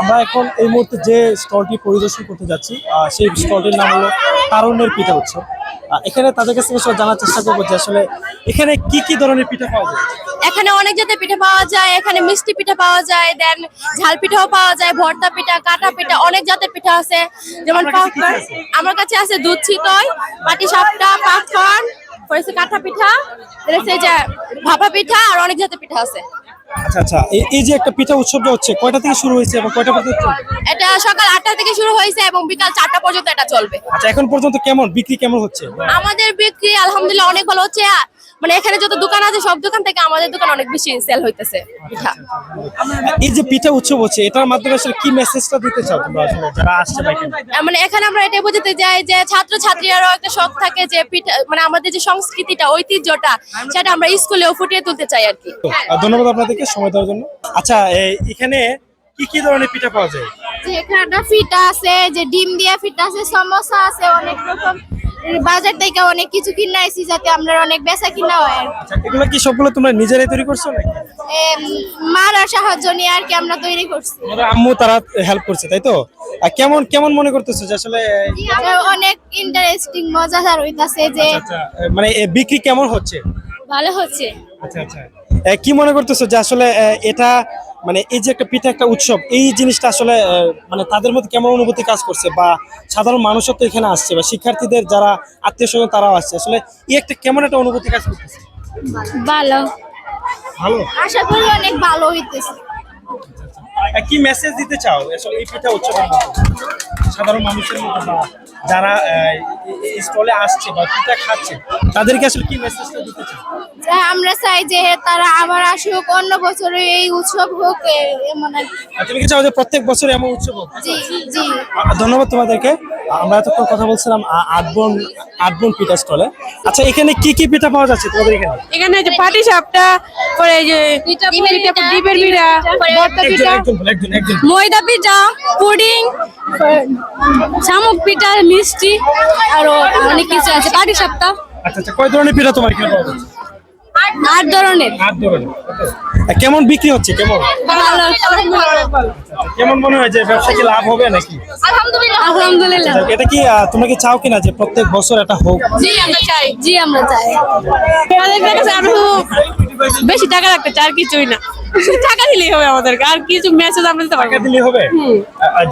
আমরা এখন এই মুহূর্তে যে স্টলটি পরিদর্শন করতে যাচ্ছি সেই স্টলটির নাম হলো তারুণ্যের পিঠা উৎসব। এখানে তাদের কাছ থেকে জানার চেষ্টা করব যে আসলে এখানে কি কি ধরনের পিঠা পাওয়া যায়? এখানে অনেক জাতের পিঠা পাওয়া যায় এখানে মিষ্টি পিঠা পাওয়া যায় দেন ঝাল পিঠাও পাওয়া যায় ভর্তা পিঠা কাটা পিঠা অনেক জাতের পিঠা আছে। যেমন? আমার কাছে আছে দুধ ছিটই পাটি সাপটা পাককর্ন কাঁঠা পিঠা ভাপা পিঠা আর অনেক জাতের পিঠা আছে। আচ্ছা আচ্ছা। এই এই যে একটা পিঠা উৎসবটা হচ্ছে কয়টা থেকে শুরু হয়েছে এবং কয়টা পর্যন্ত এটা সকাল আটটা থেকে শুরু হয়েছে এবং বিকাল চারটা পর্যন্ত এটা চলবে। আচ্ছা এখন পর্যন্ত কেমন? বিক্রি কেমন হচ্ছে? আমাদের বিক্রি আলহামদুলিল্লাহ অনেক ভালো হচ্ছে। মানে এখানে যত দোকান আছে সব দোকান থেকে আমাদের দোকান অনেক বেশি সেল হইতেছে পিঠা। এই যে পিঠা উৎসব হচ্ছে এটার মাধ্যমে আসলে কি মেসেজটা দিতে চাও তোমরা আসলে যারা আসছে? আহ, মানে এখানে আমরা এটা বোঝাতে যাই যে ছাত্র ছাত্রীরাও একটা শখ থাকে যে পিঠা মানে আমাদের যে সংস্কৃতিটা ঐতিহ্যটা সেটা আমরা স্কুলেও ফুটিয়ে তুলতে চাই আর কি। ধন্যবাদ আপনাদেরকে সময় দেওয়ার জন্য। আচ্ছা এই এখানে কি কি ধরনের পিঠা পাওয়া যায়? যে এখানে একটা ফিটা আছে যে ডিম দিয়া ফিটা আছে সমোসা আছে অনেক রকম। বাজার থেকে অনেক কিছু কিনে আইছি যাতে আমরা অনেক বেচা কিনা হয়। আচ্ছা এগুলো কি সবগুলো তোমরা নিজেরাই তৈরি করছ নাকি? মার সাহায্য নিয়ে আর কি আমরা তৈরি করছি। আম্মু তারা হেল্প করছে তাই তো? আর কেমন কেমন মনে করতেছো যে আসলে অনেক ইন্টারেস্টিং মজাদার হইতাছে যে আচ্ছা মানে বিক্রি কেমন হচ্ছে? ভালো হচ্ছে। আচ্ছা আচ্ছা। কি মনে করতেছো যে আসলে এটা মানে এই যে একটা পিঠা একটা উৎসব এই জিনিসটা আসলে মানে তাদের মধ্যে কেমন অনুভূতি কাজ করছে বা সাধারণ মানুষও তো এখানে আসছে বা শিক্ষার্থীদের যারা আত্মীয় স্বজন তারাও আসছে আসলে এই একটা কেমন একটা অনুভূতি কাজ করতেছে? ভালো। ভালো? আশা করি অনেক ভালো হইতেছে। কি মেসেজ দিতে চাও আসলে এই পিঠা উৎসবের সাধারণ মানুষের মধ্যে যারা স্টলে আসছে বা পিঠা খাচ্ছে তাদেরকে আসলে কি মেসেজটা দিতে আমরা চাই যে তারা আবার আসুক অন্য বছরে এই উৎসব হোক এমন তুমি কি চাও যে প্রত্যেক বছর এমন উৎসব হোক? জি জি। ধন্যবাদ তোমাদেরকে। আমরা এতক্ষণ কথা বলছিলাম আটবন আটবন পিঠা স্টলে। আচ্ছা এখানে কি কি পিঠা পাওয়া যাচ্ছে তোমাদের এখানে? এখানে যে পাটি সাপটা পরে এই যে ডিমের পিঠা পিঠা, ডিমের পিঠা ভর্তা পিঠা ময়দা পিঠা পুডিং শামুক পিঠা মিষ্টি আরও অনেক কিছু আছে। পাটি সাপটা আচ্ছা আচ্ছা কয় ধরনের পিঠা তোমার এখানে পাওয়া যাচ্ছে? আট ধরনের। আট ধরনের কেমন বিক্রি হচ্ছে কেমন? ভালো। কেমন মনে হয় যে ব্যবসা কি লাভ হবে নাকি? আলহামদুলিল্লাহ। আলহামদুলিল্লাহ। আচ্ছা, এটা কি তোমরা কি চাও কিনা যে প্রত্যেক বছর এটা হোক? জি আমরা চাই। জি আমরা চাই। আমাদের কাছে আরও বেশি টাকা রাখতে চাই আর কিছুই না। টাকা দিলেই হবে আমাদেরকে আর কিছু মেসেজ আমরা দিতে পারব টাকা দিলে হবে?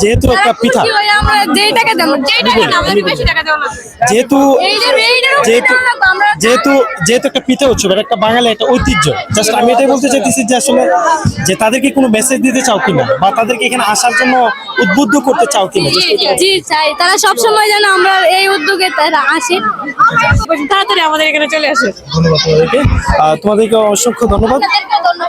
যেহেতু একটা পিঠা। আমরা যেই টাকা দেবো যেই টাকা না আমাদেরকে বেশি টাকা দেবো না। যেহেতু যেহেতু যেহেতু যেহেতু একটা পিঠা উৎসব এটা একটা বাঙালি একটা ঐতিহ্য। জাস্ট আমি এটাই বলতে চাইতেছি যে আসলে যে তাদেরকে কোনো মেসেজ দিতে চাও কিনা বা তাদেরকে এখানে আসার জন্য উদ্বুদ্ধ করতে চাও কিনা জি জি চাই। তারা সব সময় যেন আমরা এই উদ্যোগে তারা আসে। তাড়াতাড়ি আমাদের এখানে চলে আসে। ধন্যবাদ তোমাদেরকে। তোমাদেরকে অসংখ্য ধন্যবাদ।